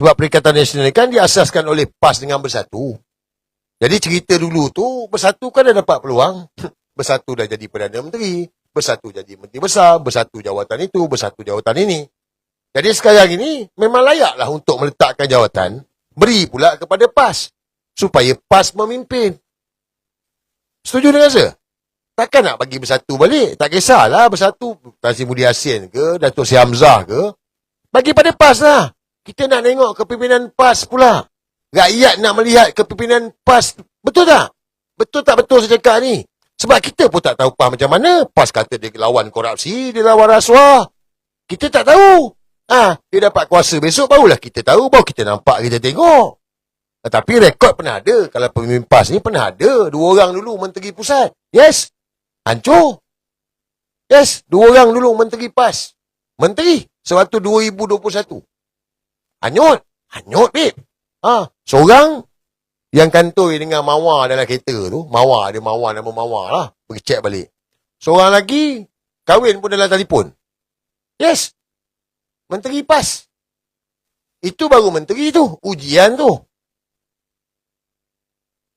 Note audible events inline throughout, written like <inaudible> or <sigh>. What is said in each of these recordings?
Sebab Perikatan Nasional kan diasaskan oleh PAS dengan Bersatu. Jadi cerita dulu tu, Bersatu kan dah dapat peluang. <laughs> Bersatu dah jadi Perdana Menteri. Bersatu jadi Menteri Besar. Bersatu jawatan itu, Bersatu jawatan ini. Jadi sekarang ini, memang layaklah untuk meletakkan jawatan. Beri pula kepada PAS. Supaya PAS memimpin. Setuju dengan saya? Takkan nak bagi Bersatu balik? Tak kisahlah Bersatu. Tan Sri Budi Asin ke, Datuk Sri Hamzah ke. Bagi pada PAS lah. Kita nak tengok kepimpinan PAS pula. Rakyat nak melihat kepimpinan PAS. Betul tak? Betul tak betul saya cakap ni? Sebab kita pun tak tahu PAS macam mana. PAS kata dia lawan korupsi, dia lawan rasuah. Kita tak tahu. Ah, ha, dia dapat kuasa besok barulah kita tahu, baru kita nampak, kita tengok. Tetapi rekod pernah ada. Kalau pemimpin PAS ni pernah ada. Dua orang dulu menteri pusat. Yes. Hancur. Yes. Dua orang dulu menteri PAS. Menteri. Sewaktu 2021. Hanyut. Hanyut, babe. Ha, seorang yang kantoi dengan mawar dalam kereta tu. Mawar, ada mawar, nama mawar lah. Pergi cek balik. Seorang lagi, kahwin pun dalam telefon. Yes. Menteri PAS. Itu baru menteri tu. Ujian tu.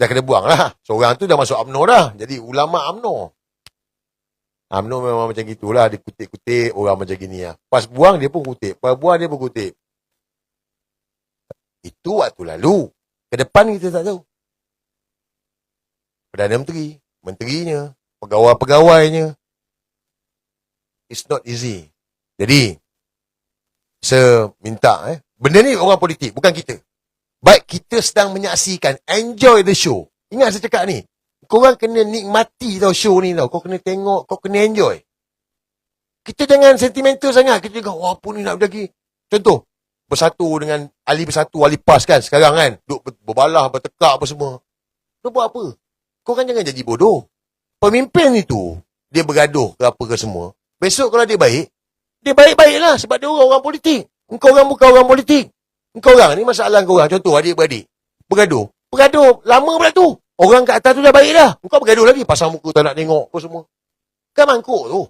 Dah kena buang lah. Seorang tu dah masuk UMNO dah. Jadi ulama UMNO. UMNO memang macam gitulah. Dia kutip-kutip orang macam gini lah. Pas buang dia pun kutip. Pas buang dia pun kutip. Itu waktu lalu. Ke depan kita tak tahu. Perdana Menteri, menterinya, pegawai-pegawainya. It's not easy. Jadi, saya minta, eh, benda ni orang politik, bukan kita. Baik kita sedang menyaksikan, enjoy the show. Ingat saya cakap ni, korang kena nikmati tau show ni tau. Kau kena tengok, kau kena enjoy. Kita jangan sentimental sangat. Kita cakap, wah apa ni nak lagi. Contoh, bersatu dengan ahli bersatu, ahli PAS kan sekarang kan. Duk berbalah, bertekak apa semua. Lu buat apa? Kau kan jangan jadi bodoh. Pemimpin itu, dia bergaduh ke apa ke semua. Besok kalau dia baik, dia baik-baiklah sebab dia orang, orang politik. Engkau orang bukan orang politik. Engkau orang ni masalah kau orang. Contoh adik-beradik. Bergaduh. Bergaduh. Lama pula tu. Orang kat atas tu dah baik dah. Engkau bergaduh lagi. Pasang muka tak nak tengok apa semua. Kan mangkuk tu.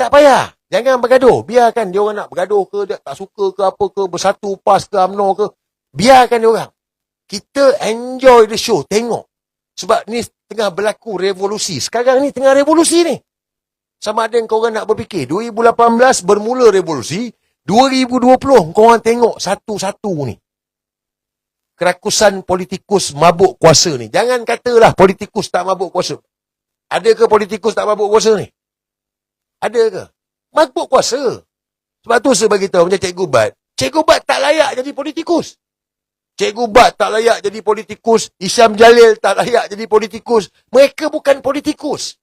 Tak payah. Jangan bergaduh. Biarkan dia orang nak bergaduh ke. Dia tak suka ke apa ke. Bersatu pas ke UMNO ke. Biarkan dia orang. Kita enjoy the show. Tengok. Sebab ni tengah berlaku revolusi. Sekarang ni tengah revolusi ni. Sama ada yang orang nak berfikir. 2018 bermula revolusi. 2020 kau orang tengok satu-satu ni. Kerakusan politikus mabuk kuasa ni. Jangan katalah politikus tak mabuk kuasa. Ada ke politikus tak mabuk kuasa ni? Ada ke? Mabuk kuasa. Sebab tu saya beritahu macam Cikgu Bat. Cikgu Bat tak layak jadi politikus. Cikgu Bat tak layak jadi politikus. Isyam Jalil tak layak jadi politikus. Mereka bukan politikus.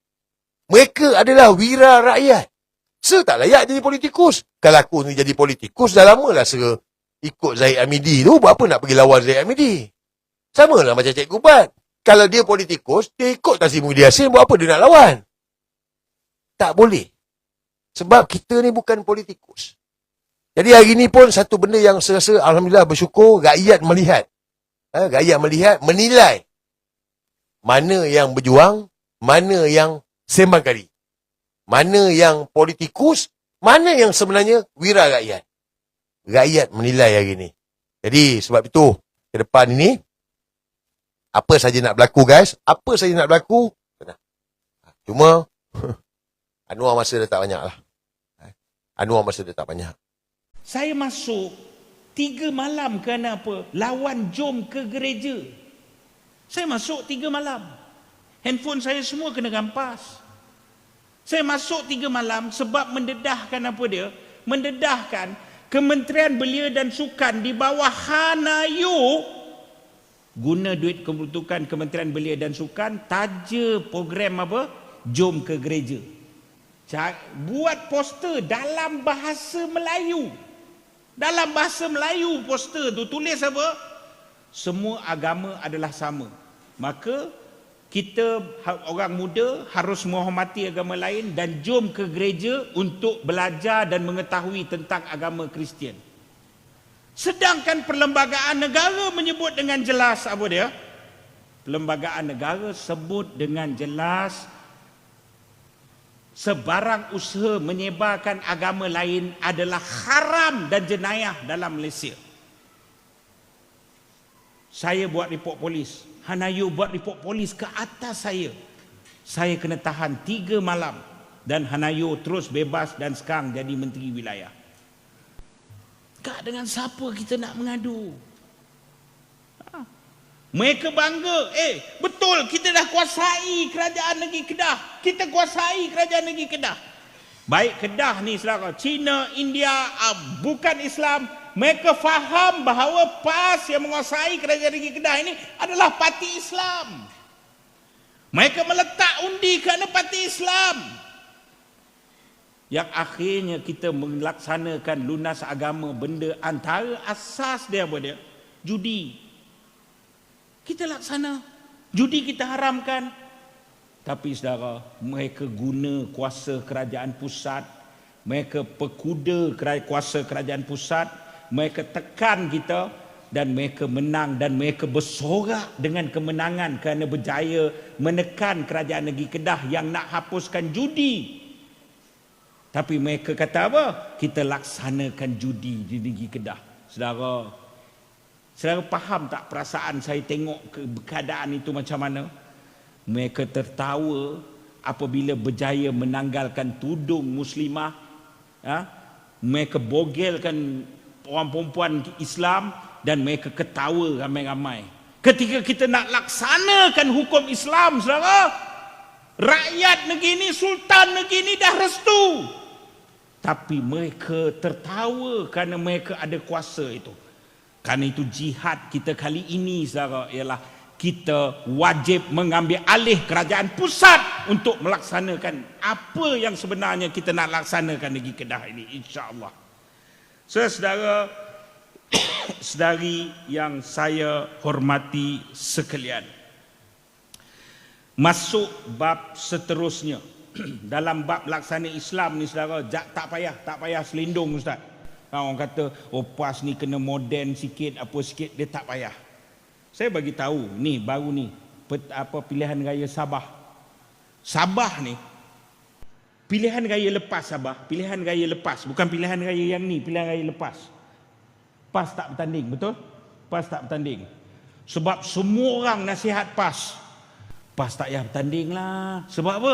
Mereka adalah wira rakyat. Saya tak layak jadi politikus. Kalau aku ni jadi politikus, dah lama lah saya ikut Zahid Amidi tu. Buat apa nak pergi lawan Zahid Amidi? Sama lah macam Cikgu Bat. Kalau dia politikus, dia ikut Tassim Mudi Asin. Buat apa dia nak lawan? Tak boleh. Sebab kita ni bukan politikus. Jadi hari ni pun satu benda yang saya rasa Alhamdulillah bersyukur rakyat melihat. Ha, rakyat melihat, menilai. Mana yang berjuang, mana yang sembang kari. Mana yang politikus, mana yang sebenarnya wira rakyat. Rakyat menilai hari ni. Jadi sebab itu, ke depan ini, apa saja nak berlaku guys, apa saja nak berlaku, cuma <laughs> Anwar masa dah tak banyak lah. Anwar masa dah tak banyak. Saya masuk tiga malam kerana apa? Lawan jom ke gereja. Saya masuk tiga malam. Handphone saya semua kena rampas. Saya masuk tiga malam sebab mendedahkan apa dia? Mendedahkan Kementerian Belia dan Sukan di bawah Hanayu guna duit kebutuhan Kementerian Belia dan Sukan taja program apa? Jom ke gereja. Buat poster dalam bahasa Melayu. Dalam bahasa Melayu poster tu tulis apa? Semua agama adalah sama. Maka kita ha- orang muda harus menghormati agama lain dan jom ke gereja untuk belajar dan mengetahui tentang agama Kristian. Sedangkan perlembagaan negara menyebut dengan jelas apa dia? Perlembagaan negara sebut dengan jelas sebarang usaha menyebarkan agama lain adalah haram dan jenayah dalam Malaysia. Saya buat report polis. Hanayo buat report polis ke atas saya. Saya kena tahan tiga malam. Dan Hanayo terus bebas dan sekarang jadi menteri wilayah. Kak dengan siapa kita nak mengadu? Mereka bangga. Eh, betul kita dah kuasai kerajaan negeri Kedah. Kita kuasai kerajaan negeri Kedah. Baik Kedah ni saudara, China, India, uh, bukan Islam, mereka faham bahawa PAS yang menguasai kerajaan negeri Kedah ini adalah parti Islam. Mereka meletak undi kerana parti Islam. Yang akhirnya kita melaksanakan lunas agama benda antara asas dia apa dia? Judi. Kita laksana. Judi kita haramkan. Tapi saudara, mereka guna kuasa kerajaan pusat. Mereka pekuda kuasa kerajaan pusat. Mereka tekan kita dan mereka menang dan mereka bersorak dengan kemenangan kerana berjaya menekan kerajaan negeri Kedah yang nak hapuskan judi. Tapi mereka kata apa? Kita laksanakan judi di negeri Kedah. Saudara, saudara faham tak perasaan saya tengok ke keadaan itu macam mana? Mereka tertawa apabila berjaya menanggalkan tudung muslimah. Ha? Mereka bogelkan orang perempuan Islam dan mereka ketawa ramai-ramai. Ketika kita nak laksanakan hukum Islam, saudara, rakyat negeri ini, sultan negeri ini dah restu. Tapi mereka tertawa kerana mereka ada kuasa itu. Kerana itu jihad kita kali ini, saudara, ialah kita wajib mengambil alih kerajaan pusat untuk melaksanakan apa yang sebenarnya kita nak laksanakan negeri Kedah ini insya-Allah. Saudara <coughs> sedari yang saya hormati sekalian. Masuk bab seterusnya. <coughs> Dalam bab laksana Islam ni saudara, tak payah, tak payah selindung ustaz. Orang kata, oh pas ni kena moden sikit, apa sikit, dia tak payah. Saya bagi tahu, ni baru ni, apa pilihan raya Sabah. Sabah ni, pilihan raya lepas Sabah, pilihan raya lepas, bukan pilihan raya yang ni, pilihan raya lepas. PAS tak bertanding, betul? PAS tak bertanding. Sebab semua orang nasihat PAS. PAS tak payah bertanding lah. Sebab apa?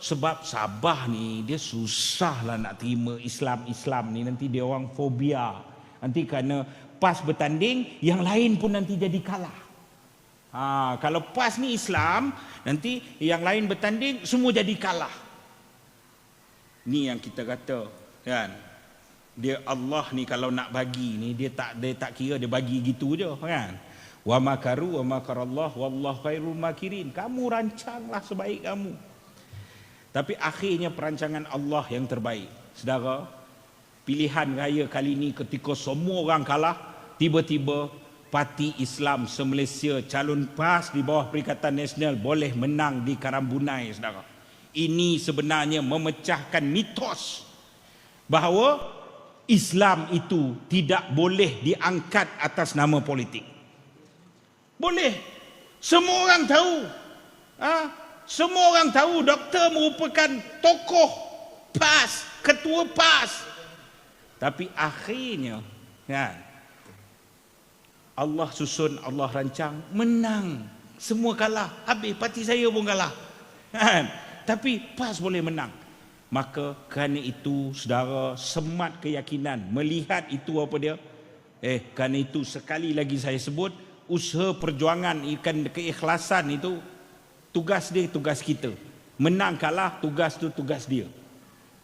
Sebab Sabah ni dia susah lah nak terima Islam-Islam ni. Nanti dia orang fobia. Nanti kerana PAS bertanding, yang lain pun nanti jadi kalah. Ha, kalau PAS ni Islam, nanti yang lain bertanding, semua jadi kalah. Ni yang kita kata. Kan? dia Allah ni kalau nak bagi ni dia tak dia tak kira dia bagi gitu je kan wa makaru wa makarallah wallahu khairul makirin kamu rancanglah sebaik kamu tapi akhirnya perancangan Allah yang terbaik saudara pilihan raya kali ini ketika semua orang kalah tiba-tiba parti Islam se-Malaysia calon PAS di bawah Perikatan Nasional boleh menang di Karambunai saudara ini sebenarnya memecahkan mitos bahawa Islam itu tidak boleh diangkat atas nama politik. Boleh. Semua orang tahu. Ha? Semua orang tahu doktor merupakan tokoh PAS, ketua PAS. Tapi akhirnya, kan, Allah susun, Allah rancang, menang. Semua kalah. Habis parti saya pun kalah. Kan? Tapi PAS boleh menang. Maka kerana itu saudara semat keyakinan melihat itu apa dia? Eh kerana itu sekali lagi saya sebut usaha perjuangan ikan keikhlasan itu tugas dia tugas kita. Menang kalah tugas tu tugas dia.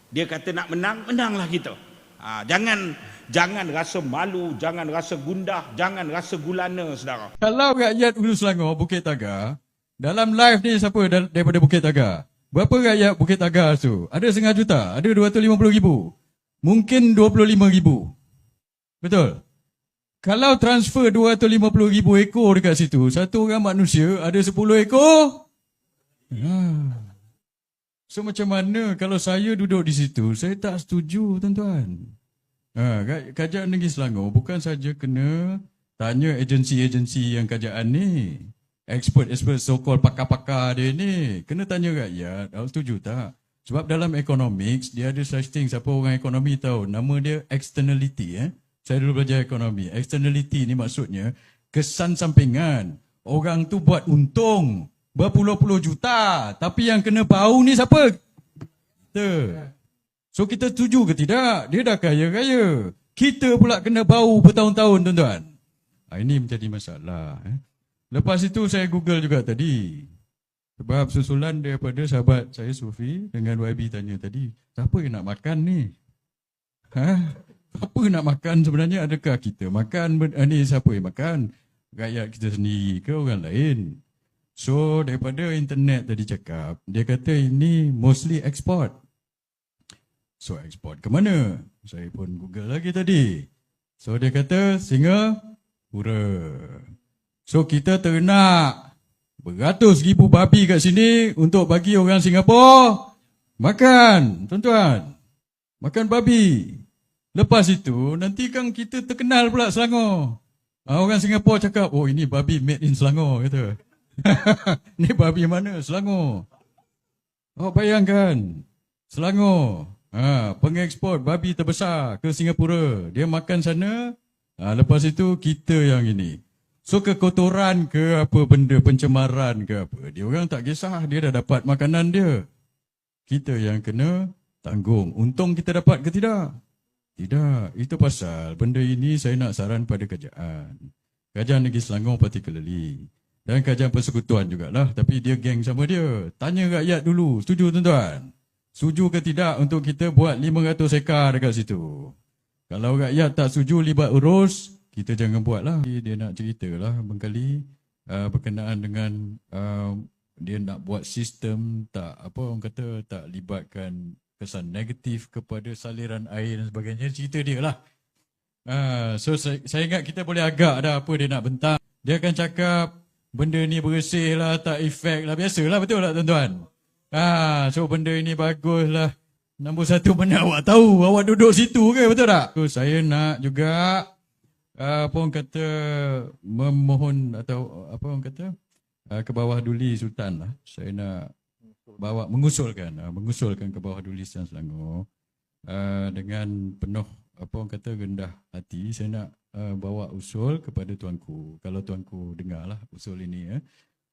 Dia kata nak menang, menanglah kita. Ha, jangan jangan rasa malu, jangan rasa gundah, jangan rasa gulana saudara. Kalau rakyat Ulu Selangor Bukit Tagar dalam live ni siapa daripada Bukit Tagar? Berapa rakyat Bukit Agar tu? Ada setengah juta? Ada 250 ribu? Mungkin 25 ribu. Betul? Kalau transfer 250 ribu ekor dekat situ, satu orang manusia ada 10 ekor? Ya. So macam mana kalau saya duduk di situ, saya tak setuju tuan-tuan. Ha, kajaan negeri Selangor bukan saja kena tanya agensi-agensi yang kajaan ni expert-expert so-called pakar-pakar dia ni. Kena tanya rakyat, awak setuju tak? Sebab dalam economics, dia ada such thing, siapa orang ekonomi tahu, nama dia externality. Eh? Saya dulu belajar ekonomi. Externality ni maksudnya, kesan sampingan. Orang tu buat untung berpuluh-puluh juta. Tapi yang kena bau ni siapa? Kita. So kita setuju ke tidak? Dia dah kaya-kaya. Kita pula kena bau bertahun-tahun tuan-tuan. Ha, ini menjadi masalah. Eh. Lepas itu saya google juga tadi. Sebab susulan daripada sahabat saya Sufi dengan YB tanya tadi. Siapa yang nak makan ni? Ha? Apa nak makan sebenarnya? Adakah kita makan? ben- ah, siapa yang makan? Rakyat kita sendiri ke orang lain? So daripada internet tadi cakap, dia kata ini mostly export. So export ke mana? Saya pun google lagi tadi. So dia kata Singapura. So kita ternak beratus ribu babi kat sini untuk bagi orang Singapura makan, tuan-tuan. Makan babi. Lepas itu nanti kan kita terkenal pula Selangor. Ah, orang Singapura cakap, oh ini babi made in Selangor kata. <laughs> ni babi mana? Selangor. Oh bayangkan. Selangor. Ha, pengeksport babi terbesar ke Singapura. Dia makan sana. Ha, lepas itu kita yang ini. So kekotoran ke apa benda pencemaran ke apa. Dia orang tak kisah. Dia dah dapat makanan dia. Kita yang kena tanggung. Untung kita dapat ke tidak? Tidak. Itu pasal benda ini saya nak saran pada kerajaan. Kerajaan Negeri Selangor particularly. Dan kerajaan persekutuan jugalah. Tapi dia geng sama dia. Tanya rakyat dulu. Setuju tuan-tuan? Setuju ke tidak untuk kita buat 500 ekar dekat situ? Kalau rakyat tak setuju libat urus, kita jangan buat lah. Dia nak cerita lah bengkali uh, berkenaan dengan uh, dia nak buat sistem tak apa orang kata tak libatkan kesan negatif kepada saliran air dan sebagainya. Cerita dia lah. Uh, so saya, saya ingat kita boleh agak dah apa dia nak bentang. Dia akan cakap benda ni bersih lah, tak efek lah. Biasalah betul tak tuan-tuan? Ah, so benda ini bagus lah. Nombor satu mana awak tahu? Awak duduk situ ke betul tak? So, saya nak juga uh, apa orang kata memohon atau apa orang kata uh, ke bawah duli Sultan lah. Saya nak bawa mengusulkan uh, mengusulkan ke bawah duli Sultan Selangor dengan penuh apa orang kata rendah hati saya nak uh, bawa usul kepada tuanku. Kalau tuanku dengarlah usul ini ya.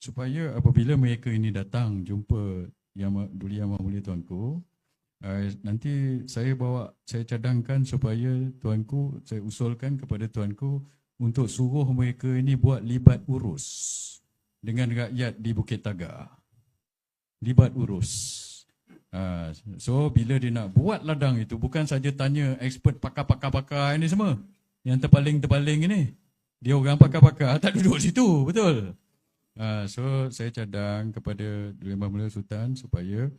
Supaya apabila mereka ini datang jumpa yang duli yang mulia tuanku uh, nanti saya bawa saya cadangkan supaya tuanku saya usulkan kepada tuanku untuk suruh mereka ini buat libat urus dengan rakyat di Bukit Tagar. Libat urus. Ha, so bila dia nak buat ladang itu bukan saja tanya expert pakar-pakar-pakar ini semua yang terpaling-terpaling ini. Dia orang pakar-pakar tak duduk situ, betul. Ha, so saya cadang kepada Duli Mulia Sultan supaya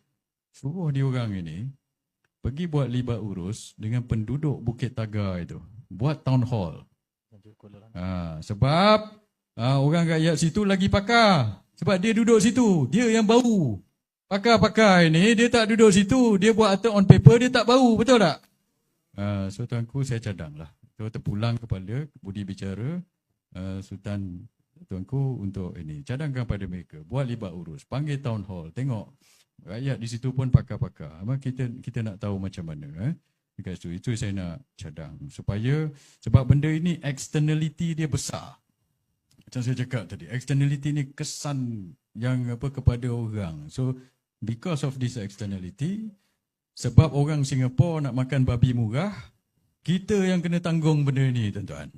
suruh dia orang ini pergi buat libat urus dengan penduduk Bukit Tagar itu. Buat town hall. Ha, sebab ha, orang rakyat situ lagi pakar. Sebab dia duduk situ, dia yang bau. Pakar-pakar ini dia tak duduk situ, dia buat atas on paper dia tak bau, betul tak? Uh, so tuanku saya cadang lah. So terpulang kepada budi bicara uh, Sultan tuanku untuk ini. Cadangkan pada mereka, buat libat urus, panggil town hall, tengok rakyat di situ pun pakar-pakar. Kita kita nak tahu macam mana eh. Dekat situ itu saya nak cadang supaya sebab benda ini externality dia besar. Macam saya cakap tadi, externality ni kesan yang apa kepada orang. So because of this externality, sebab orang Singapura nak makan babi murah, kita yang kena tanggung benda ni tuan-tuan.